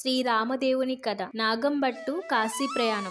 శ్రీరామదేవుని కథ. నాగంబట్టు కాశీ ప్రయాణం.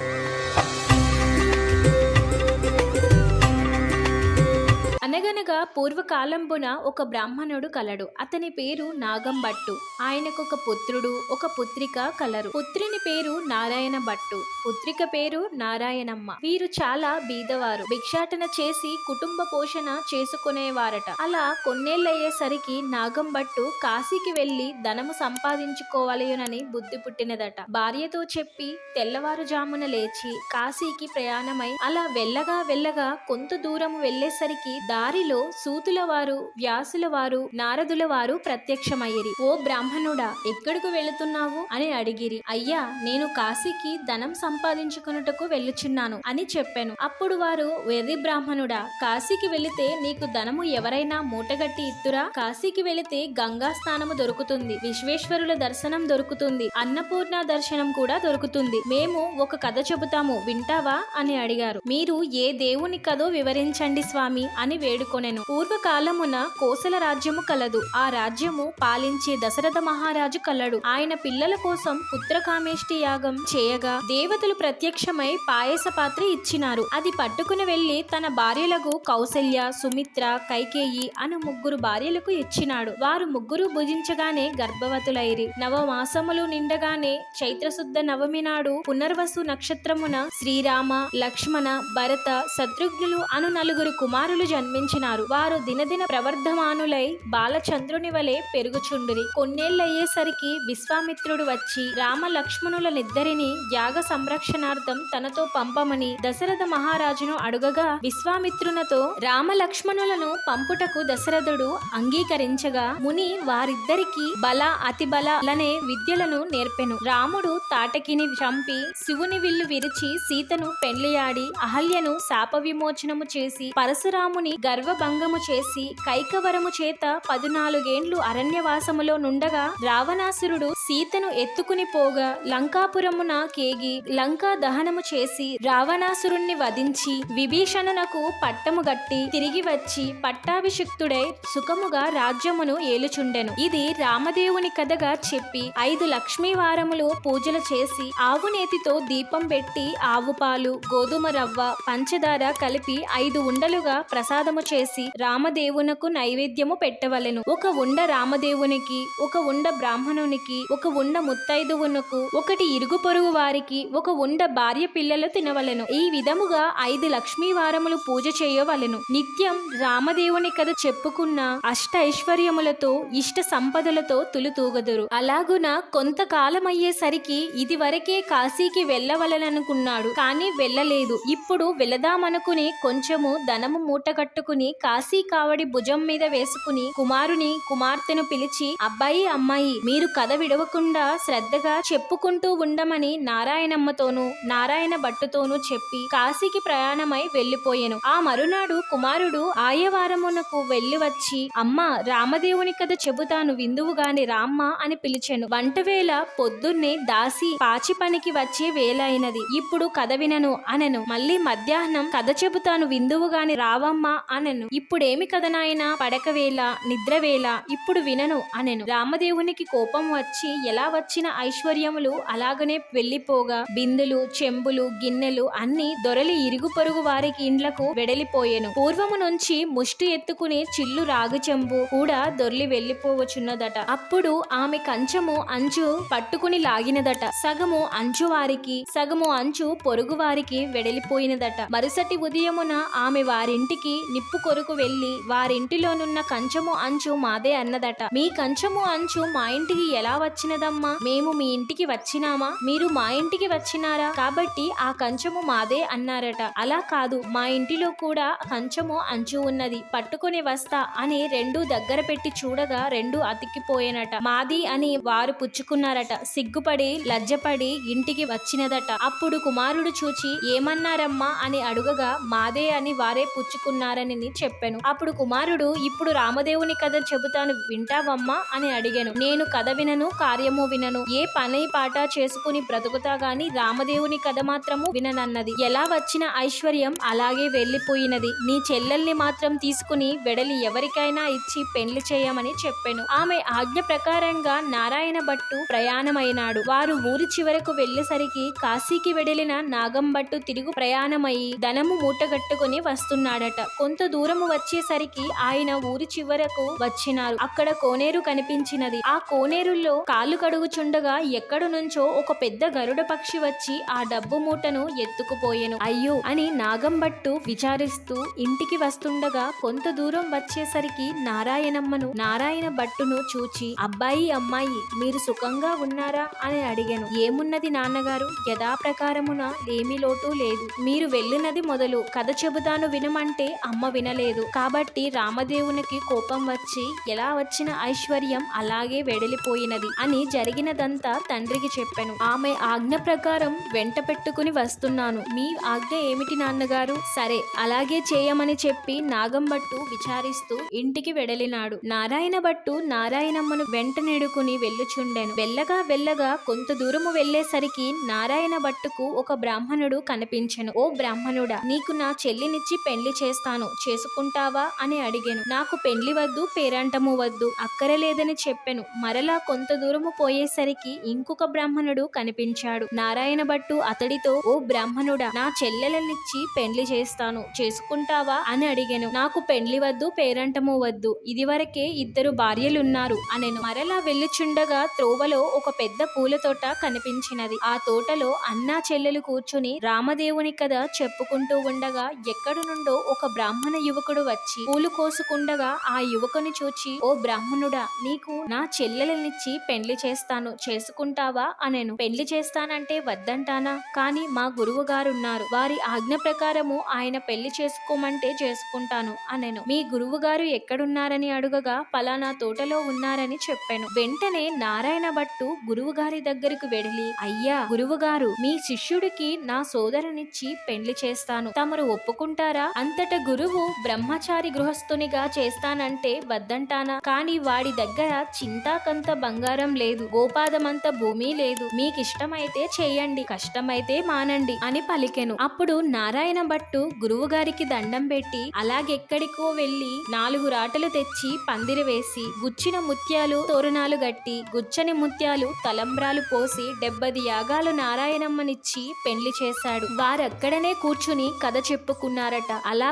అనగనగా పూర్వకాలంబున ఒక బ్రాహ్మణుడు కలడు. అతని పేరు నాగంబట్టు. ఆయనకు ఒక పుత్రుడు ఒక పుత్రిక కలరు. పుత్రుని పేరు నారాయణ భట్టు పుత్రిక పేరు నారాయణమ్మ. వీరు చాలా బీదవారు. భిక్షాటన చేసి కుటుంబ పోషణ చేసుకునేవారట. అలా కొన్నేళ్ళయ్యేసరికి నాగంబట్టు కాశీకి వెళ్ళి ధనము సంపాదించుకోవాలనని బుద్ధి పుట్టినదట. భార్యతో చెప్పి తెల్లవారుజామున లేచి కాశీకి ప్రయాణమై అలా వెళ్ళగా వెళ్ళగా కొంత దూరం వెళ్ళేసరికి వారిలో సూతుల వారు వ్యాసుల వారు నారదుల వారు ప్రత్యక్షమయ్యిరి. ఓ బ్రాహ్మణుడా ఎక్కడికి వెళుతున్నావు? అని అడిగిరి. అయ్యా నేను కాశీకి ధనం సంపాదించుకున్నటకు వెళ్ళుచున్నాను అని చెప్పాను. అప్పుడు వారు వెర్రి బ్రాహ్మణుడా కాశీకి వెళితే నీకు ధనము ఎవరైనా మూటగట్టి ఇత్తురా? కాశీకి వెళితే గంగా స్నానము దొరుకుతుంది విశ్వేశ్వరుల దర్శనం దొరుకుతుంది అన్నపూర్ణ దర్శనం కూడా దొరుకుతుంది. మేము ఒక కథ చెబుతాము వింటావా? అని అడిగారు. మీరు ఏ దేవుని కథో వివరించండి స్వామి అని వేడు వేడుకొనెను. పూర్వకాలమున కోసల రాజ్యము కలదు. ఆ రాజ్యము పాలించే దశరథ మహారాజు కలడు. ఆయన పిల్లల కోసం పుత్రకామేష్టి యాగం చేయగా దేవతలు ప్రత్యక్షమై పాయస పాత్ర ఇచ్చినారు. అది పట్టుకుని వెళ్ళి తన భార్యలకు కౌసల్య సుమిత్ర కైకేయి అను ముగ్గురు భార్యలకు ఇచ్చినాడు. వారు ముగ్గురు భుజించగానే గర్భవతులైరి. నవమాసములు నిండగానే చైత్రశుద్ధ నవమి నాడు పునర్వసు నక్షత్రమున శ్రీరామ లక్ష్మణ భరత శత్రుఘ్నులు అను నలుగురు కుమారులు జన్మించారు జన్మించినారు వారు దినదిన ప్రవర్ధమానులై బాలచంద్రుని వలె పెరుగుచుండిరి. కొన్నేళ్ళయ్యేసరికి విశ్వామిత్రుడు వచ్చి రామ లక్ష్మణులనిద్దరిని యాగ సంరక్షణార్థం తనతో పంపమని దశరథ మహారాజును అడుగగా విశ్వామిత్రునతో రామ లక్ష్మణులను పంపుటకు దశరథుడు అంగీకరించగా ముని వారిద్దరికి బల అతి బలనే విద్యలను నేర్పెను. రాముడు తాటకిని చంపి శివుని విల్లు విరిచి సీతను పెళ్ళియాడి అహల్యను శాప విమోచనము చేసి పరశురాముని గర్వభంగము చేసి కైకవరము చేత పదునాలుగేండ్లు అరణ్యవాసములో నుండగా రావణాసురుడు సీతను ఎత్తుకుని పోగా లంకాపురమున కేగి లంకా దహనము చేసి రావణాసురుణ్ణి వధించి విభీషణునకు పట్టము గట్టి తిరిగి వచ్చి పట్టాభిషిక్తుడై సుఖముగా రాజ్యమును ఏలుచుండెను. ఇది రామదేవుని కథగా చెప్పి ఐదు లక్ష్మీవారములు పూజలు చేసి ఆవు నేతితో దీపం పెట్టి ఆవు పాలు గోధుమ రవ్వ పంచదార కలిపి ఐదు ఉండలుగా ప్రసాదము చేసి రామదేవునకు నైవేద్యము పెట్టవలెను. ఒక ఉండ రామదేవునికి ఒక ఉండ బ్రాహ్మణునికి ఒక ఉండ ముత్తైదువునకు ఒకటి ఇరుగు పొరుగు వారికి ఒక ఉండ భార్య పిల్లలు తినవలెను. ఈ విధముగా ఐదు లక్ష్మీ వారములు పూజ చేయవలెను. నిత్యం రామదేవుని కథ చెప్పుకున్న అష్ట ఐశ్వర్యములతో ఇష్ట సంపదలతో తులుతూగదురు. అలాగున కొంతకాలమయ్యేసరికి ఇది వరకే కాశీకి వెళ్ళవలననుకున్నాడు. కానీ వెళ్ళలేదు. ఇప్పుడు వెళదామనుకుని కొంచెము ధనము మూటగట్టుకుని కాశీ కావడి భుజం మీద వేసుకుని కుమారుని కుమార్తెను పిలిచి అబ్బాయి అమ్మాయి మీరు కథ విడవకుండా శ్రద్ధగా చెప్పుకుంటూ ఉండమని నారాయణమ్మతోనూ నారాయణ భట్టుతోనూ చెప్పి కాశీకి ప్రయాణమై వెళ్ళిపోయాను ఆ మరునాడు కుమారుడు ఆయవారమునకు వెళ్ళి వచ్చి అమ్మ రామదేవుని కథ చెబుతాను విందువుగాని రామ్మ అని పిలిచెను. వంటవేళ పొద్దున్నే దాసి పాచి పనికి వచ్చే వేలైనది ఇప్పుడు కథ వినను అనను. మళ్ళీ మధ్యాహ్నం కథ చెబుతాను విందువుగాని రావమ్మ అనెను. ఇప్పుడేమి కథ నాయనా? పడక వేళ నిద్ర వేళ ఇప్పుడు వినను అనెను. రామదేవునికి కోపం వచ్చి ఎలా వచ్చిన ఐశ్వర్యములు అలాగనే వెళ్ళిపోగా బిందులు చెంబులు గిన్నెలు అన్ని దొరలి ఇరుగు పొరుగు వారికి ఇండ్లకు వెడలిపోయెను. పూర్వము నుంచి ముష్టి ఎత్తుకుని చిల్లు రాగు చెంబు కూడా దొర్లి వెళ్ళిపోవచున్నదట అప్పుడు ఆమె కంచము అంచు పట్టుకుని లాగినదట. సగము అంచు వారికి సగము అంచు పొరుగు వారికి వెడలిపోయినదట. మరుసటి ఉదయమున ఆమె వారింటికి నిప్పు ఉప్పు కొరకు వెళ్ళి వారింటిలోనున్న కంచము అంచు మాదే అన్నదట. మీ కంచము అంచు మా ఇంటికి ఎలా వచ్చినదమ్మా? మేము మీ ఇంటికి వచ్చినామా? మీరు మా ఇంటికి వచ్చినారా? కాబట్టి ఆ కంచము మాదే అన్నారట. అలా కాదు మా ఇంటిలో కూడా కంచము అంచు ఉన్నది. పట్టుకొని వస్తా అని రెండు దగ్గర పెట్టి చూడగా రెండు అతికిపోయేనట. మాది అని వారు పుచ్చుకున్నారట. సిగ్గుపడి లజ్జపడి ఇంటికి వచ్చినదట. అప్పుడు కుమారుడు చూచి ఏమన్నారమ్మా అని అడుగగా మాదే అని వారే పుచ్చుకున్నారని చెప్పాను. అప్పుడు కుమారుడు ఇప్పుడు రామదేవుని కథ చెబుతాను వింటావమ్మా అని అడిగాను. నేను కథ వినను కార్యము వినను. ఏ పని పాట చేసుకుని బ్రతుకుతా గాని రామదేవుని కథ మాత్రము విననన్నది. ఎలా వచ్చిన ఐశ్వర్యం అలాగే వెళ్ళిపోయినది నీ చెల్లెల్ని మాత్రం తీసుకుని వెడలి ఎవరికైనా ఇచ్చి పెళ్ళి చేయమని చెప్పాను. ఆమె ఆజ్ఞ ప్రకారంగా నారాయణ భట్టు ప్రయాణమైనాడు. వారు ఊరి చివరకు వెళ్ళేసరికి కాశీకి వెడలిన నాగంభట్టు తిరుగు ప్రయాణమై ధనము మూటగట్టుకుని వస్తున్నాడట. కొంత దూరము వచ్చేసరికి ఆయన ఊరి చివరకు వచ్చినారు. అక్కడ కోనేరు కనిపించినది. ఆ కోనేరులో కాళ్ళు కడుగుచుండగా ఎక్కడి నుంచో ఒక పెద్ద గరుడ పక్షి వచ్చి ఆ డబ్బు మూటను ఎత్తుకుపోయెను. అయ్యో! అని నాగంబట్టు విచారిస్తూ ఇంటికి వస్తుండగా కొంత దూరం వచ్చేసరికి నారాయణమ్మను నారాయణ భట్టును చూచి అబ్బాయి అమ్మాయి మీరు సుఖంగా ఉన్నారా? అని అడిగాను. ఏమున్నది నాన్నగారు? యథాప్రకారమున ఏమీ లోటు లేదు. మీరు వెళ్ళినది మొదలు. కథ చెబుతాను వినమంటే అమ్మ వినలేదు. కాబట్టి రామదేవునికి కోపం వచ్చి ఎలా వచ్చిన ఐశ్వర్యం అలాగే వెడలిపోయినది అని జరిగినదంతా తండ్రికి చెప్పాను. ఆమె ఆజ్ఞ ప్రకారం వెంట పెట్టుకుని వస్తున్నాను. మీ ఆజ్ఞ ఏమిటి నాన్నగారు? సరే అలాగే చేయమని చెప్పి నాగంభట్టు విచారిస్తూ ఇంటికి వెడలినాడు. నారాయణ భట్టు నారాయణమ్మను వెంట నెడుకుని వెళ్ళుచుండెను. వెళ్ళగా వెళ్ళగా కొంత దూరము వెళ్ళేసరికి నారాయణ భట్టుకు ఒక బ్రాహ్మణుడు కనిపించెను. ఓ బ్రాహ్మణుడా నీకు నా చెల్లినిచ్చి పెళ్ళి చేస్తాను. చేసుకుంటావా అని అడిగాను. నాకు పెళ్ళి వద్దు పేరంటము వద్దు అక్కరలేదని చెప్పెను. మరలా కొంత దూరము పోయేసరికి ఇంకొక బ్రాహ్మణుడు కనిపించాడు. నారాయణ భట్టు అతడితో ఓ బ్రాహ్మణుడా నా చెల్లెలనిచ్చి పెండ్లి చేస్తాను. చేసుకుంటావా? అని అడిగాను. నాకు పెండ్లి వద్దు పేరంటము వద్దు. ఇదివరకే ఇద్దరు భార్యలున్నారు అనెను. మరలా వెళ్ళుచుండగా త్రోవలో ఒక పెద్ద పూల తోట కనిపించినది. ఆ తోటలో అన్నా చెల్లెలు కూర్చుని రామదేవుని కథ చెప్పుకుంటూ ఉండగా ఎక్కడి నుండో ఒక బ్రాహ్మణ యువకుడు వచ్చి పూలు కోసుకుండగా ఆ యువకుని చూచి ఓ బ్రాహ్మణుడా నీకు నా చెల్లెలనిచ్చి పెళ్ళి చేస్తాను. చేసుకుంటావా? అనెను. పెళ్ళి చేస్తానంటే వద్దంటానా? కాని మా గురువు గారున్నారు వారి ఆజ్ఞ ప్రకారము ఆయన పెళ్ళి చేసుకోమంటే చేసుకుంటాను అనెను. మీ గురువు గారు ఎక్కడున్నారని అడుగగా పలానా తోటలో ఉన్నారని చెప్పాను. వెంటనే నారాయణ భట్టు గురువు గారి దగ్గరకు వెడలి అయ్యా గురువు గారు మీ శిష్యుడికి నా సోదరునిచ్చి పెళ్ళి చేస్తాను. తమరు ఒప్పుకుంటారా? అంతట గురువు బ్రహ్మచారి గృహస్థునిగా చేస్తానంటే వద్దంటానా? కాని వాడి దగ్గర చింతాకంత బంగారం లేదు గోపాదమంత భూమి లేదు. మీకిష్టమైతే చేయండి కష్టమైతే మానండి అని పలికెను. అప్పుడు నారాయణ భట్టు గురువుగారికి దండం పెట్టి అలాగెక్కడికో వెళ్ళి నాలుగు రాటలు తెచ్చి పందిరి వేసి గుచ్చిన ముత్యాలు తోరణాలు గట్టి గుచ్చని ముత్యాలు తలంబ్రాలు పోసి డెబ్బది యాగాలు నారాయణమ్మనిచ్చి పెళ్ళి చేశాడు. వారక్కడనే కూర్చుని కథ చెప్పుకున్నారట. అలా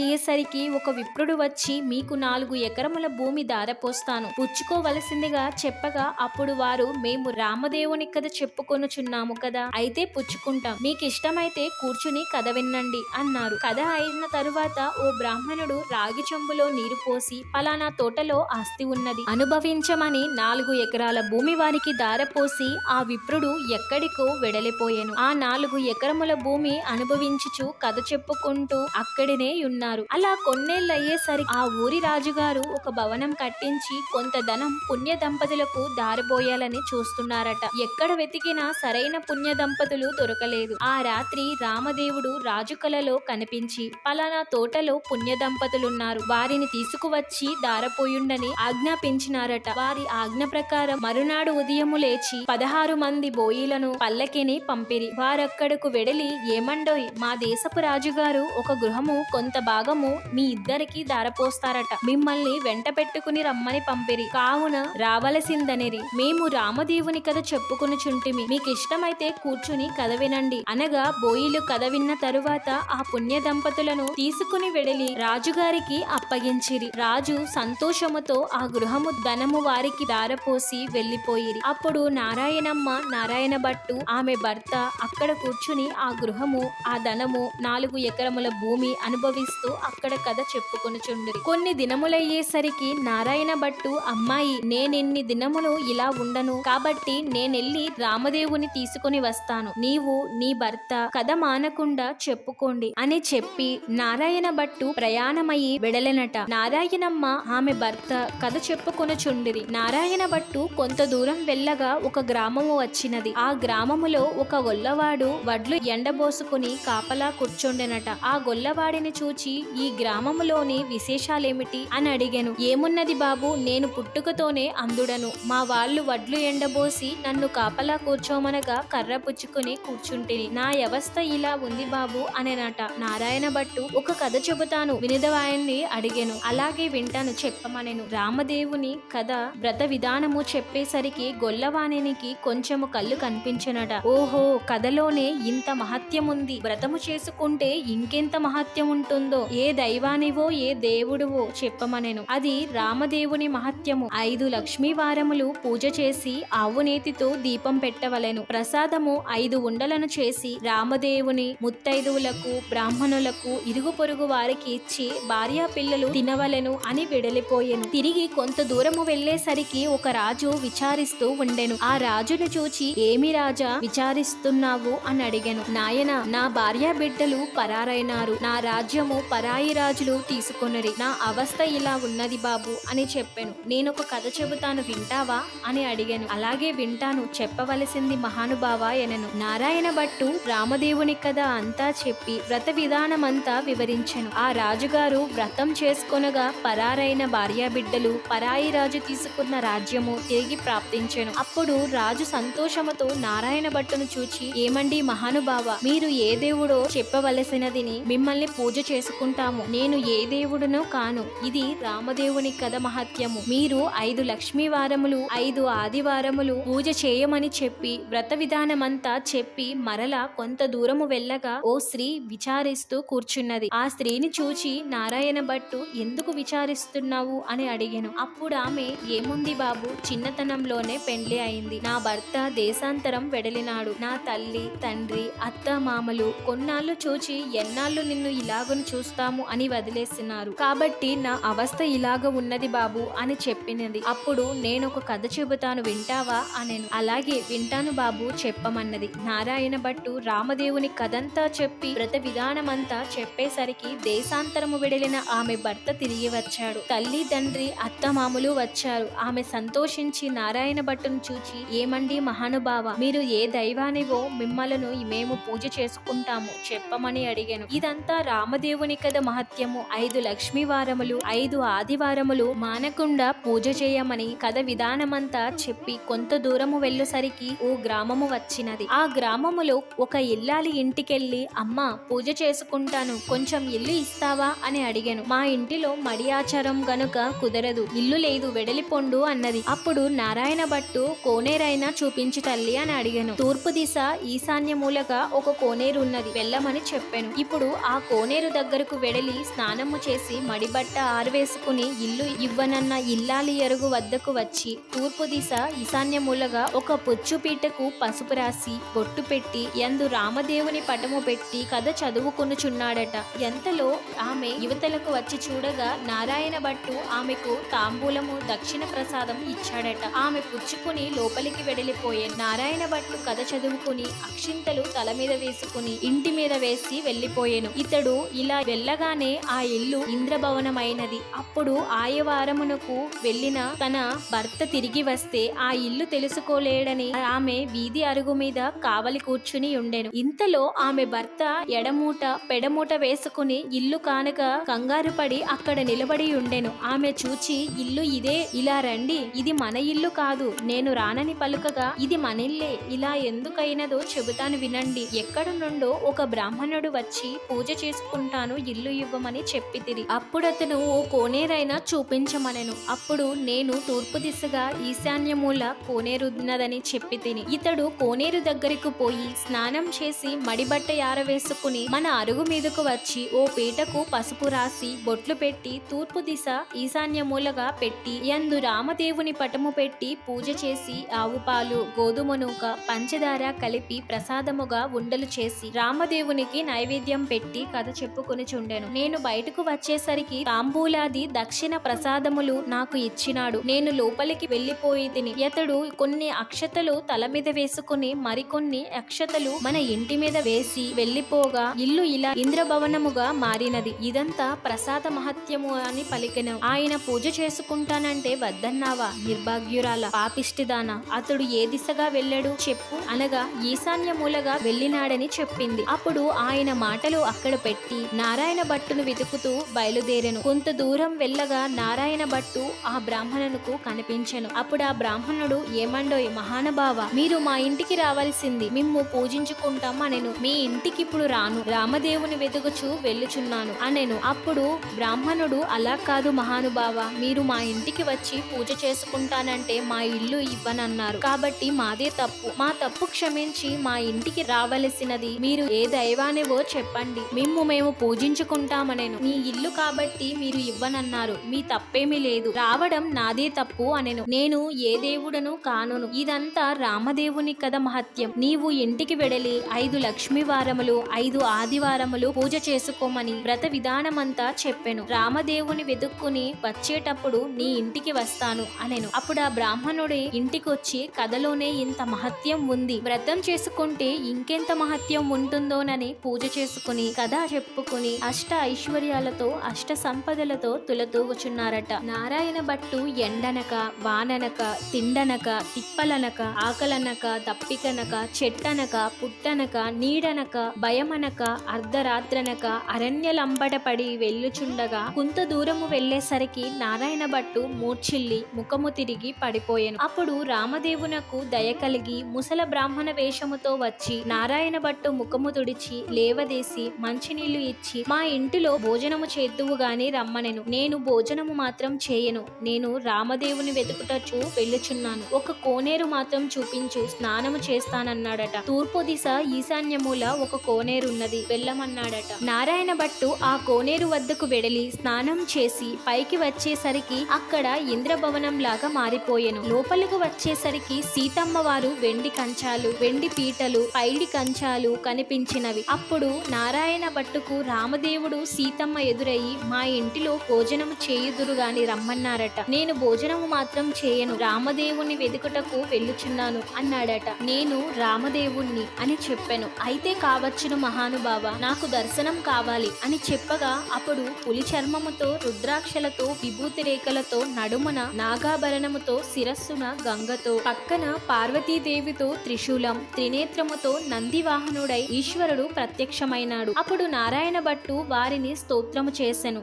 అయ్యేసరికి ఒక విప్రుడు వచ్చి మీకు నాలుగు ఎకరముల భూమి దారపోస్తాను. పుచ్చుకోవలసిందిగా చెప్పగా అప్పుడు వారు మేము రామదేవుని కథ చెప్పుకొనుచున్నాము కదా అయితే పుచ్చుకుంటాం. మీకు ఇష్టమైతే కూర్చుని కథ వినండి అన్నారు. కథ అయిన తరువాత ఓ బ్రాహ్మణుడు రాగి చెంబులో నీరు పోసి పలానా తోటలో ఆస్తి ఉన్నది. అనుభవించమని నాలుగు ఎకరాల భూమి వారికి దారపోసి ఆ విప్రుడు ఎక్కడికో వెడలిపోయాను. ఆ నాలుగు ఎకరముల భూమి అనుభవించుచు కథ చెప్పుకుంటూ అక్కడినే ఉన్నారు అలా కొన్నేళ్ళయ్యేసరికి ఆ ఊరి రాజుగారు ఒక భవనం కట్టించి కొంత ధనం పుణ్య దంపతులకు దారిపోయాలని చూస్తున్నారట. ఎక్కడ వెతికినా సరైన పుణ్య దంపతులు దొరకలేదు. ఆ రాత్రి రామదేవుడు రాజు కలలో కనిపించి పలానా తోటలో పుణ్య దంపతులున్నారు. వారిని తీసుకువచ్చి దారపోయుండని ఆజ్ఞాపించినారట. వారి ఆజ్ఞ ప్రకారం మరునాడు ఉదయము లేచి పదహారు మంది బోయిలను పల్లకిని పంపిరి. వారక్కడకు వెడలి ఏమండోయ్ మా దేశపు రాజుగారు ఒక గృహము కొంత భాగము మీ ఇద్దరికి దారపోస్తారట మిమ్మల్ని వెంట పెట్టుకుని రమ్మని పంపిరి. కావున రావలసిందనిరి. మేము రామదేవుని కథ చెప్పుకుని చుంటిమి. మీకు ఇష్టమైతే కూర్చుని కథ వినండి. అనగా బోయిలు కథ విన్న తరువాత ఆ పుణ్య దంపతులను తీసుకుని వెడలి రాజుగారికి అప్పగించిరి. రాజు సంతోషముతో ఆ గృహము ధనము వారికి దారపోసి వెళ్ళిపోయిరి అప్పుడు నారాయణమ్మ నారాయణ భట్టు ఆమె భర్త అక్కడ కూర్చుని ఆ గృహము ఆ ధనము నాలుగు ఎకరముల భూమి అనుభవిస్తూ అక్కడ కథ చెప్పుకొనుచుండిరి. కొన్ని దినములయ్యేసరికి నారాయణ భట్టు అమ్మాయి నేనెన్ని దినములు ఇలా ఉండను. కాబట్టి నేనెళ్ళి రామదేవుని తీసుకుని వస్తాను. నీవు నీ భర్త కథ మానకుండా చెప్పుకోండి అని చెప్పి నారాయణ భట్టు ప్రయాణమయ్యి వెడలెనట. నారాయణమ్మ ఆమె భర్త కథ చెప్పుకొనుచుండిరి. నారాయణ భట్టు కొంత దూరం వెళ్ళగా ఒక గ్రామము వచ్చినది. ఆ గ్రామములో ఒక గొల్లవాడు వడ్లు ఎండబోసుకుని కాపలా కూర్చుండెనట. ఆ గొల్లవాడిని చూచి ఈ గ్రామములోని విశేషాలేమిటి అని అడిగాను. ఏమున్నది బాబు? నేను పుట్టుకతోనే అందుడను. మా వాళ్ళు వడ్లు ఎండబోసి నన్ను కాపలా కూర్చోమనగా కర్ర పుచ్చుకుని కూర్చుంటిని నా వ్యవస్థ ఇలా ఉంది బాబు అనేనట. నారాయణ భట్టు ఒక కథ చెబుతాను వినిదవాయన్ని అడిగాను. అలాగే వింటాను చెప్పమనెను. రామదేవుని కథ వ్రత విధానము చెప్పేసరికి గొల్లవాణినికి కొంచెము కళ్ళు కనిపించనట. ఓహో కథలోనే ఇంత మహత్యం ఉంది వ్రతము చేసుకుంటే ఇంకెంత మహత్యం ఉంటుందో ఏ దైవానివో ఏ దేవుడువో చెప్పమనెను. అది రామదేవుని మహత్యము. ఐదు లక్ష్మీ వారములు పూజ చేసి ఆవు నేతితో దీపం పెట్టవలెను. ప్రసాదము ఐదు ఉండలను చేసి రామదేవుని ముత్తైదువులకు బ్రాహ్మణులకు ఇరుగు పొరుగు వారికి ఇచ్చి భార్యా పిల్లలు తినవలెను అని విడలిపోయెను. తిరిగి కొంత దూరము వెళ్ళేసరికి ఒక రాజు విచారిస్తూ ఉండెను. ఆ రాజును చూచి ఏమి రాజా విచారిస్తున్నావు? అని అడిగాను. నాయన నా భార్యా బిడ్డలు పరారైనారు. నా రాజ్యము పరాయి రాజులు తీసుకొనరి. నా అవస్థ ఇలా ఉన్నది బాబు అని చెప్పాను. నేనొక కథ చెబుతాను వింటావా అని అడిగాను. అలాగే వింటాను. చెప్పవలసింది మహానుభావ ఎనను. నారాయణ భట్టు రామదేవుని కథ అంతా చెప్పి వ్రత విధానమంతా వివరించాను. ఆ రాజుగారు వ్రతం చేసుకొనగా పరారైన భార్యా బిడ్డలు పరాయి రాజు తీసుకున్న రాజ్యము తిరిగి ప్రాప్తించాను. అప్పుడు రాజు సంతోషముతో నారాయణ భట్టును చూచి ఏమండి మహానుభావ మీరు ఏ దేవుడో చెప్పవలసినదిని మిమ్మల్ని పూజ చేసుకుంటాము నేను ఏ దేవుడునో కాను ఇది రామదేవుని కథ మహత్యము. మీరు ఐదు లక్ష్మీ వారములు ఐదు ఆదివారములు పూజ చేయమని చెప్పి వ్రత విధానమంతా చెప్పి మరలా కొంత దూరము వెళ్ళగా ఓ స్త్రీ విచారిస్తూ కూర్చున్నది. ఆ స్త్రీని చూచి నారాయణ భట్టు ఎందుకు విచారిస్తున్నావు? అని అడిగాను. అప్పుడు ఆమె ఏముంది బాబు చిన్నతనంలోనే పెండ్లి అయింది. నా భర్త దేశాంతరం వెడలినాడు. నా తల్లి తండ్రి అత్త మామలు కొన్నాళ్ళు చూచి ఎన్నాళ్ళు నిన్ను ఇలాగను చూస్తాము అని వదిలేస్తున్నారు కాబట్టి నా అవస్థ ఇలాగ ఉన్నది బాబు అని చెప్పినది. అప్పుడు నేను ఒక కథ చెబుతాను వింటావా అనేను. అలాగే వింటాను బాబు చెప్పమన్నది. నారాయణ భట్టు రామదేవుని కథంతా చెప్పి వ్రత విధానమంతా చెప్పేసరికి దేశాంతరము వెడలిన ఆమె భర్త తిరిగి వచ్చాడు. తల్లి తండ్రి అత్తమామలు వచ్చారు. ఆమె సంతోషించి నారాయణ భట్టును చూచి ఏమండి మహానుభావ మీరు ఏ దైవానివో మిమ్మలను మేము పూజ చేసుకుంటాము చెప్పమని అడిగాను. ఇదంతా రామదేవుని కథ మహత్యము ఐదు లక్ష్మీ వారములు ఐదు ఆదివారములు మానకుండా పూజ చేయమని కథ విధానమంతా చెప్పి కొంత దూరము వెళ్ళేసరికి ఓ గ్రామము వచ్చినది. ఆ గ్రామములో ఒక ఇల్లాలి ఇంటికెళ్ళి అమ్మ పూజ చేసుకుంటాను కొంచెం ఇల్లు ఇస్తావా? అని అడిగాను. మా ఇంటిలో మడి ఆచారం గనుక కుదరదు ఇల్లు లేదు వెడలిపొండు అన్నది. అప్పుడు నారాయణ భట్టు కోనేరైనా చూపించు తల్లి అని అడిగాను. తూర్పు దిశ ఈశాన్య మూలగా ఒక కోనేరు ఉన్నది వెళ్ళమని చెప్పాను. ఇప్పుడు ఆ కోనేరు దగ్గర దగ్గరకు వెడలి స్నానము చేసి మడిబట్ట ఆరవేసుకుని ఇల్లు ఇవ్వనన్న ఇల్లాలి ఎరుగు వద్దకు వచ్చి తూర్పు దిశ ఈశాన్యములగా ఒక పొచ్చు పీటకు పసుపు రాసి బొట్టు పెట్టి ఎందు రామదేవుని పటము పెట్టి కథ చదువుకొనుచున్నాడట. ఎంతలో ఆమె యువతలకు వచ్చి చూడగా నారాయణ భట్టు ఆమెకు తాంబూలము దక్షిణ ప్రసాదం ఇచ్చాడట. ఆమె పుచ్చుకుని లోపలికి వెడలిపోయే నారాయణ భట్టు కథ చదువుకుని అక్షింతలు తల మీద వేసుకుని ఇంటి మీద వేసి వెళ్ళిపోయాను ఇతడు ఇలా వెళ్ళగానే ఆ ఇల్లు ఇంద్రభవనమైనది. అప్పుడు ఆయవారమునకు వెళ్ళిన తన భర్త తిరిగి వస్తే ఆ ఇల్లు తెలుసుకోలేడని ఆమె వీధి అరుగు మీద కావలి కూర్చుని ఉండెను. ఇంతలో ఆమె భర్త ఎడమూట పెడమూట వేసుకుని ఇల్లు కానక కంగారు పడి అక్కడ నిలబడి ఉండెను. ఆమె చూచి ఇల్లు ఇదే ఇలా రండి. ఇది మన ఇల్లు కాదు. నేను రానని పలుకగా ఇది మనిల్లే. ఇలా ఎందుకైనదో చెబుతాను వినండి. ఎక్కడ నుండో ఒక బ్రాహ్మణుడు వచ్చి పూజ చేసుకుంటాను. ఇల్లు ఇవ్వమని చెప్పితిరి. అప్పుడతను ఓ కోనేరైనా చూపించమనెను. అప్పుడు నేను తూర్పు దిశగా ఈశాన్యమూల కోనేరున్నదని చెప్పి తిని ఇతడు కోనేరు దగ్గరకు పోయి స్నానం చేసి మడిబట్ట యారవేసుకుని మన అరుగు మీదకు వచ్చి ఓ పీటకు పసుపు రాసి బొట్లు పెట్టి తూర్పు దిశ ఈశాన్యమూలగా పెట్టి యందు రామదేవుని పటము పెట్టి పూజ చేసి ఆవు పాలు గోధుమ నూక పంచదార కలిపి ప్రసాదముగా ఉండలు చేసి రామదేవునికి నైవేద్యం పెట్టి కథ చెప్పుకొని చుండెను నేను బయటకు వచ్చేసరికి తాంబూలాది దక్షిణ ప్రసాదములు నాకు ఇచ్చినాడు. నేను లోపలికి వెళ్ళిపోయి తిని ఇతడు కొన్ని అక్షతలు తల మీద వేసుకుని మరికొన్ని అక్షతలు మన ఇంటి మీద వేసి వెళ్ళిపోగా ఇల్లు ఇలా ఇంద్రభవనముగా మారినది. ఇదంతా ప్రసాద మహత్యము అని పలికెను. ఆయన పూజ చేసుకుంటానంటే వద్దన్నావా నిర్భాగ్యురాల పాపిష్టిదాన? అతడు ఏ దిశగా వెళ్ళాడు చెప్పు అనగా ఈశాన్య మూలగా వెళ్ళినాడని చెప్పింది. అప్పుడు ఆయన మాటలు అక్కడ పెట్టి నారాయణ భట్టును వెతుకుతూ బయలుదేరెను. కొంత దూరం వెళ్ళగా నారాయణ భట్టు ఆ బ్రాహ్మణునకు కనిపించెను. అప్పుడు ఆ బ్రాహ్మణుడు ఏమండోయ్ మహానుభావ మీరు మా ఇంటికి రావాల్సింది. మిమ్ము పూజించుకుంటాం అనెను మీ ఇంటికి ఇప్పుడు రాను. రామదేవుని వెతుకుచు వెళ్ళుచున్నాను. అనెను. అప్పుడు బ్రాహ్మణుడు అలా కాదు మహానుభావ మీరు మా ఇంటికి వచ్చి పూజ చేసుకుంటానంటే మా ఇల్లు ఇవ్వనన్నారు. కాబట్టి మాదే తప్పు. మా తప్పు క్షమించి మా ఇంటికి రావలసినది మీరు ఏ దైవానివో చెప్పండి. మిమ్ము మేము పూజించుకుంటామనెను మీ ఇల్లు కాబట్టి మీరు ఇవ్వనన్నారు. మీ తప్పేమీ లేదు. రావడం నాదే తప్పు అనెను. నేను ఏ దేవుడను కానును. ఇదంతా రామదేవుని కథ మహత్యం. నీవు ఇంటికి వెడలి ఐదు లక్ష్మీ వారములు ఐదు ఆదివారములు పూజ చేసుకోమని వ్రత విధానమంతా చెప్పెను. రామదేవుని వెతుక్కుని వచ్చేటప్పుడు నీ ఇంటికి వస్తాను అనెను. అప్పుడు ఆ బ్రాహ్మణుడి ఇంటికొచ్చి కథలోనే ఇంత మహత్యం ఉంది. వ్రతం చేసుకుంటే ఇంకెంత మహత్యం ఉంటుందోనని పూజ చేసుకుని కథ చెప్పుకుని అష్ట ఐశ్వర్యాలతో అష్ట సంపదలతో తులతూగుచున్నారట. నారాయణ భట్టు ఎండనక వాననక తిండనక తిప్పలనక ఆకలనక దప్పికనక చెట్టనక పుట్టనక నీడనక భయమనక అర్ధరాత్రనక అరణ్యలంబటపడి వెళ్ళుచుండగా కొంత దూరము వెళ్ళేసరికి నారాయణ భట్టు మూర్ఛిల్లి ముఖము తిరిగి పడిపోయాను. అప్పుడు రామదేవునకు దయ కలిగి ముసల బ్రాహ్మణ వేషముతో వచ్చి నారాయణ భట్టు ముఖము తుడిచి లేవదేసి మంచినీళ్ళు ఇచ్చి మా ఇంటిలో భోజనము చేద్దువు గాని రమ్మనెను. నేను భోజనము మాత్రం చేయను. నేను రామదేవుని వెతుకుటచు వెళ్ళుచున్నాను. ఒక కోనేరు మాత్రం చూపించు. స్నానము చేస్తానన్నాడట. తూర్పు దిశ ఈశాన్యమూల ఒక కోనేరున్నది. వెళ్ళమన్నాడట. నారాయణ భట్టు ఆ కోనేరు వద్దకు వెడలి స్నానం చేసి పైకి వచ్చేసరికి అక్కడ ఇంద్రభవనం లాగా మారిపోయెను. లోపలకు వచ్చేసరికి సీతమ్మ వారు వెండి కంచాలు వెండి పీటలు పైడి కంచాలు కనిపించినవి. అప్పుడు నారాయణ భట్టుకు రామ రామదేవుడు సీతమ్మ ఎదురయ్యి మా ఇంటిలో భోజనము చేయుదురు గాని రమ్మన్నారట. నేను భోజనము మాత్రం చేయను. రామదేవుని వెదుకుటకు వెళ్ళుచున్నాను అన్నాడట. నేను రామదేవుణ్ణి అని చెప్పాను. అయితే కావచ్చును మహానుభావ నాకు దర్శనం కావాలి అని చెప్పగా అప్పుడు పులి చర్మముతో రుద్రాక్షలతో విభూతి రేఖలతో నడుమున నాగాభరణముతో శిరస్సున గంగతో పక్కన పార్వతీదేవితో త్రిశూలం త్రినేత్రముతో నందివాహనుడై ఈశ్వరుడు ప్రత్యక్షమైనాడు. అప్పుడు నారాయణ భట్టు వారిని స్తోత్రము చేసెను.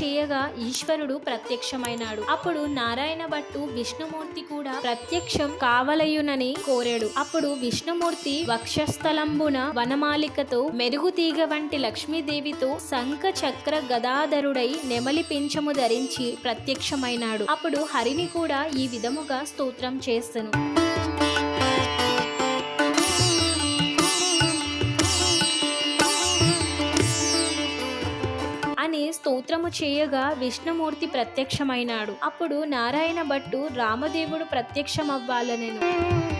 చేయగా ఈశ్వరుడు ప్రత్యక్షమైనాడు. అప్పుడు నారాయణ భట్టు విష్ణుమూర్తి కూడా ప్రత్యక్షం కావలయునని కోరాడు. అప్పుడు విష్ణుమూర్తి వక్షస్థలంబున వనమాలికతో మెరుగుతీగ వంటి లక్ష్మీదేవితో శంఖ చక్ర గదాధరుడై నెమలి పింఛము ధరించి ప్రత్యక్షమైనాడు. అప్పుడు హరిని కూడా ఈ విధముగా స్తోత్రం చేస్తును స్తోత్రము చేయగా విష్ణుమూర్తి ప్రత్యక్షమైనాడు. అప్పుడు నారాయణ భట్టు రామదేవుడు ప్రత్యక్షమవ్వాలనెను.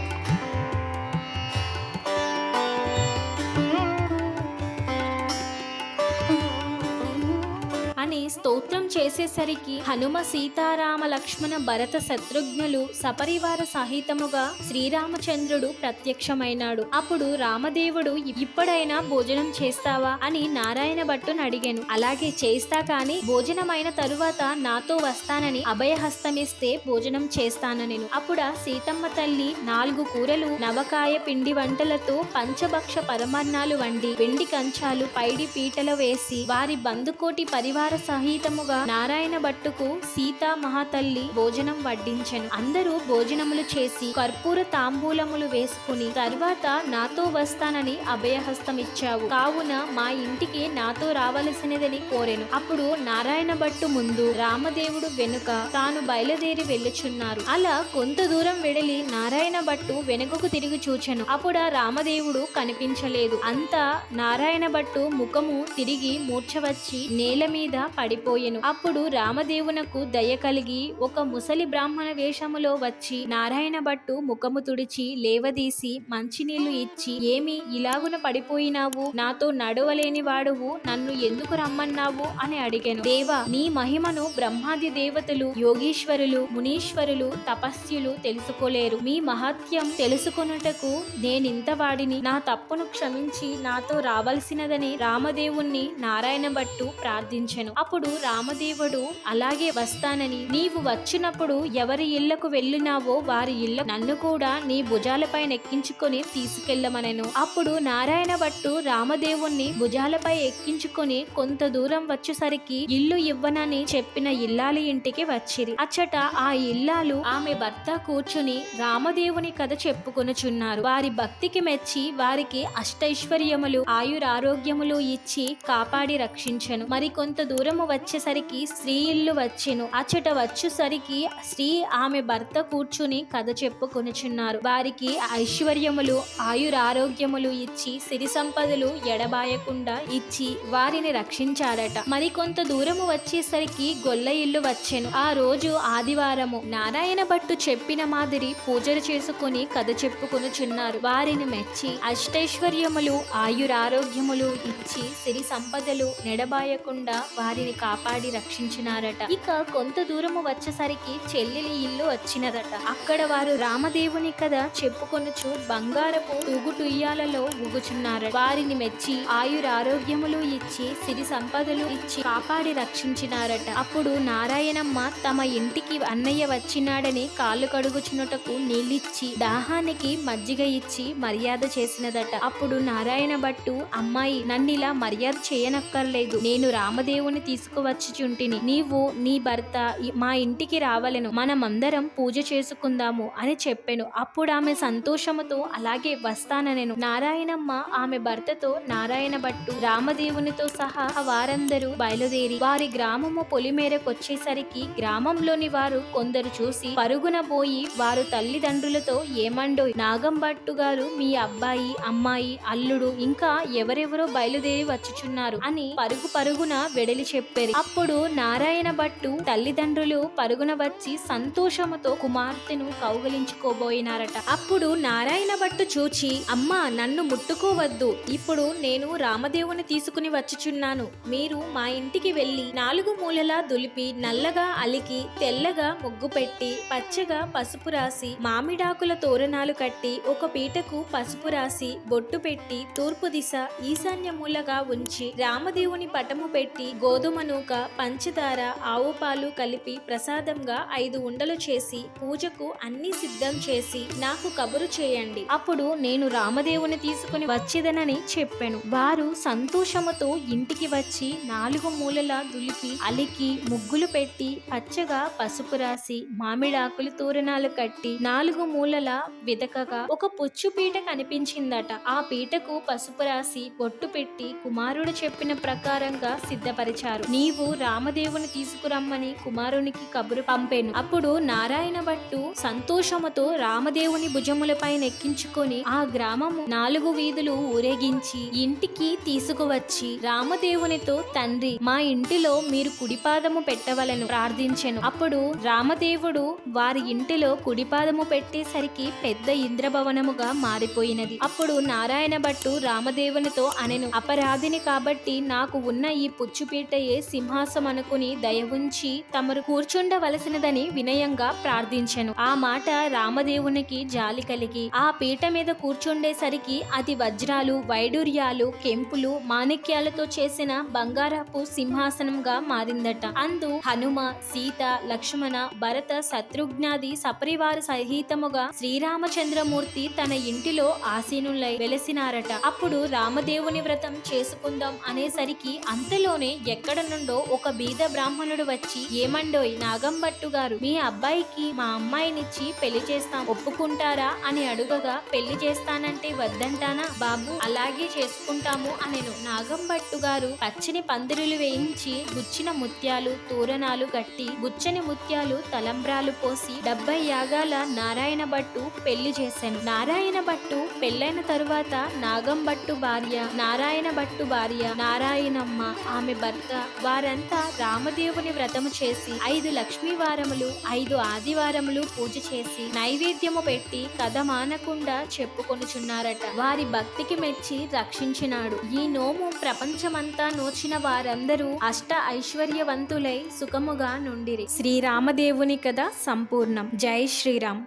స్తోత్రం చేసేసరికి హనుమ సీతారామ లక్ష్మణ భరత శత్రుఘ్నులు సపరివార సహితముగా శ్రీరామచంద్రుడు ప్రత్యక్షమైనాడు. అప్పుడు రామదేవుడు ఇప్పుడైనా భోజనం చేస్తావా? అని నారాయణ భట్టును అడిగాను. అలాగే చేస్తా కాని భోజనమైన తరువాత నాతో వస్తానని అభయహస్తమిస్తే భోజనం చేస్తాను నేను. అప్పుడ సీతమ్మ తల్లి నాలుగు కూరలు నవకాయ పిండి వంటలతో పంచభక్ష పరమాన్నాలు వండి వెండి కంచాలు పైడి పీటలు వేసి వారి బంధుకోటి పరివార సంగీతముగా నారాయణ భట్టుకు సీతా మహాతల్లి భోజనం వడ్డించెను. అందరూ భోజనములు చేసి కర్పూర తాంబూలములు వేసుకుని తర్వాత నాతో వస్తానని అభయహస్తం ఇచ్చావు కావున మా ఇంటికి నాతో రావలసినదని కోరెను. అప్పుడు నారాయణ భట్టు ముందు రామదేవుడు వెనుక తాను బయలుదేరి వెళ్ళుచున్నారు. అలా కొంత దూరం వెడలి నారాయణ భట్టు వెనుకకు తిరిగి చూచెను. అప్పుడు రామదేవుడు కనిపించలేదు. అంతా నారాయణ భట్టు ముఖము తిరిగి మూర్చవచ్చి నేల మీద పడి పడిపోయెను అప్పుడు రామదేవునకు దయ కలిగి ఒక ముసలి బ్రాహ్మణ వేషములో వచ్చి నారాయణ భట్టు ముఖము తుడిచి లేవదీసి మంచినీళ్ళు ఇచ్చి ఏమి ఇలాగున పడిపోయినావు? నాతో నడవలేని వాడువు. నన్ను ఎందుకు రమ్మన్నావు? అని అడిగాను. దేవా నీ మహిమను బ్రహ్మాది దేవతలు యోగీశ్వరులు మునీశ్వరులు తపస్యులు తెలుసుకోలేరు. మీ మహత్యం తెలుసుకొనుటకు నేనింత వాడిని. నా తప్పును క్షమించి నాతో రావలసినదని రామదేవుణ్ణి నారాయణ భట్టు ప్రార్థించెను. అప్పుడు రామదేవుడు అలాగే వస్తానని. నీవు వచ్చినప్పుడు ఎవరి ఇళ్ళకు వెళ్ళినావో వారి ఇళ్ళ నన్ను కూడా నీ భుజాలపై ఎక్కించుకొని తీసుకెళ్ళమనెను అప్పుడు నారాయణ భట్టు రామదేవుణ్ణి భుజాలపై ఎక్కించుకొని కొంత దూరం వచ్చేసరికి ఇల్లు ఇవ్వనని చెప్పిన ఇల్లాలి ఇంటికి వచ్చిరి. అచ్చట ఆ ఇల్లాలు ఆమె భర్త కూర్చుని రామదేవుని కథ చెప్పుకొనుచున్నారు. వారి భక్తికి మెచ్చి వారికి అష్టైశ్వర్యములు ఆయురారోగ్యములు ఇచ్చి కాపాడి రక్షించను. మరి కొంత దూరము వచ్చేసరికి స్త్రీ ఇల్లు వచ్చెను. అచ్చట వచ్చేసరికి స్త్రీ ఆమె భర్త కూర్చుని కథ చెప్పుకొనుచున్నారు. వారికి ఐశ్వర్యములు ఆయురారోగ్యములు ఇచ్చి సిరి సంపదలు ఎడబాయకుండా ఇచ్చి వారిని రక్షించారట. మరి కొంత దూరము వచ్చేసరికి గొల్ల ఇల్లు వచ్చెను. ఆ రోజు ఆదివారము నారాయణ భట్టు చెప్పిన మాదిరి పూజలు చేసుకుని కథ చెప్పుకొనుచున్నారు. వారిని మెచ్చి అష్టైశ్వర్యములు ఆయురారోగ్యములు ఇచ్చి సిరి సంపదలు నెడబాయకుండా వారిని కా కాపాడి రక్షించినారట. ఇక కొంత దూరము వచ్చేసరికి చెల్లెలి ఇల్లు వచ్చినదట. అక్కడ వారు రామదేవుని కథ చెప్పుకొనుచు బంగారపు తూగుటుయ్యాలలో ఊగుచున్నారు వారిని మెచ్చి ఆయురారోగ్యములు ఇచ్చి సిరి సంపదలు ఇచ్చి కాపాడి రక్షించినారట. అప్పుడు నారాయణమ్మ తమ ఇంటికి అన్నయ్య వచ్చినాడని కాళ్ళు కడుగుచున్నటకు నీళ్ళిచ్చి దాహానికి మజ్జిగ ఇచ్చి మర్యాద చేసినదట. అప్పుడు నారాయణ భట్టు అమ్మాయి నన్నిలా మర్యాద చేయనక్కర్లేదు. నేను రామదేవుని వచ్చిచుంటిని. నీవు నీ భర్త మా ఇంటికి రావలను. మనమందరం పూజ చేసుకుందాము అని చెప్పాను. అప్పుడు ఆమె సంతోషముతో అలాగే వస్తాననెను. నారాయణమ్మ ఆమె భర్తతో నారాయణ భట్టు రామదేవునితో సహా వారందరూ బయలుదేరి వారి గ్రామము పొలిమేరకొచ్చేసరికి గ్రామంలోని వారు కొందరు చూసి పరుగున పోయి వారు తల్లిదండ్రులతో ఏమండో నాగంభట్టు గారు మీ అబ్బాయి అమ్మాయి అల్లుడు ఇంకా ఎవరెవరో బయలుదేరి వచ్చుచున్నారు అని పరుగు పరుగున వెడలి చెప్పారు అప్పుడు నారాయణ భట్టు తల్లిదండ్రులు పరుగున వచ్చి సంతోషముతో కుమార్తెను కౌగలించుకోబోయినారట. అప్పుడు నారాయణ భట్టు చూచి అమ్మా నన్ను ముట్టుకోవద్దు. ఇప్పుడు నేను రామదేవుని తీసుకుని వచ్చుచున్నాను. మీరు మా ఇంటికి వెళ్ళి నాలుగు మూలలా దులిపి నల్లగా అలికి తెల్లగా ముగ్గు పెట్టి పచ్చగా పసుపు రాసి మామిడాకుల తోరణాలు కట్టి ఒక పీటకు పసుపు రాసి బొట్టు పెట్టి తూర్పు దిశ ఈశాన్య మూలగా ఉంచి రామదేవుని పటము పెట్టి గోధుమ నూక పంచదార ఆవు పాలు కలిపి ప్రసాదంగా ఐదు ఉండలు చేసి పూజకు అన్ని సిద్ధం చేసి నాకు కబురు చేయండి. అప్పుడు నేను రామదేవుని తీసుకుని వచ్చేదనని చెప్పాను. వారు సంతోషముతో ఇంటికి వచ్చి నాలుగు మూలలా దులిపి అలికి ముగ్గులు పెట్టి పచ్చగా పసుపు రాసి మామిడాకులు తోరణాలు కట్టి నాలుగు మూలల వెదకగా ఒక పుచ్చు పీట కనిపించిందట. ఆ పీటకు పసుపు రాసి బొట్టు పెట్టి కుమారుడు చెప్పిన ప్రకారంగా సిద్ధపరిచారు. నీవు రామదేవుని తీసుకురమ్మని కుమారునికి కబురు పంపాను. అప్పుడు నారాయణ భట్టు సంతోషముతో రామదేవుని భుజములపై నెక్కించుకొని ఆ గ్రామము నాలుగు వీధులు ఊరేగించి ఇంటికి తీసుకువచ్చి రామదేవునితో తండ్రి మా ఇంటిలో మీరు కుడిపాదము పెట్టవలను ప్రార్థించెను. అప్పుడు రామదేవుడు వారి ఇంటిలో కుడిపాదము పెట్టేసరికి పెద్ద ఇంద్రభవనముగా మారిపోయినది. అప్పుడు నారాయణ భట్టు రామదేవునితో అనెను అపరాధిని కాబట్టి నాకు ఉన్న ఈ పుచ్చుపీటయే సింహాసమనుకుని దయ ఉంచి తమరు కూర్చుండవలసినదని వినయంగా ప్రార్థించెను. ఆ మాట రామదేవునికి జాలి కలిగి ఆ పీట మీద కూర్చుండేసరికి అది వజ్రాలు వైడూర్యాలు కెంపులు మాణిక్యాలతో చేసిన బంగారపు సింహాసనంగా మారిందట. అందు హనుమ సీత లక్ష్మణ భరత శత్రుఘ్నాది సపరివార సహితముగా శ్రీరామచంద్రమూర్తి తన ఇంటిలో ఆసీనులై వెలసినారట. అప్పుడు రామదేవుని వ్రతం చేసుకుందాం అనేసరికి అంతలోనే ఎక్కడ నుండి ఒక బీద బ్రాహ్మణుడు వచ్చి ఏమండోయ్ నాగంభట్టు గారు మీ అబ్బాయికి మా అమ్మాయినిచ్చి పెళ్ళి చేస్తాం ఒప్పుకుంటారా? అని అడుగగా పెళ్ళి చేస్తానంటే వద్దంటానా బాబు? అలాగే చేసుకుంటాము అనెను. నాగంభట్టు గారు పచ్చని పందిరులు వేయించి గుచ్చిన ముత్యాలు తోరణాలు కట్టి గుచ్చని ముత్యాలు తలంబ్రాలు పోసి డెబ్బై యాగాల నారాయణ భట్టు పెళ్ళి చేశాను. నారాయణ భట్టు పెళ్ళైన తరువాత నాగం భట్టు భార్య నారాయణ భట్టు భార్య నారాయణమ్మ ఆమె భర్త వారంతా రామదేవుని వ్రతము చేసి ఐదు లక్ష్మీ వారములు ఐదు ఆదివారములు పూజ చేసి నైవేద్యము పెట్టి కథ మానకుండా చెప్పుకొనుచున్నారట. వారి భక్తికి మెచ్చి రక్షించినాడు. ఈ నోము ప్రపంచమంతా నోచిన వారందరూ అష్ట ఐశ్వర్యవంతులై సుఖముగా నుండిరి. శ్రీరామదేవుని కథ సంపూర్ణం. జై శ్రీరామ్.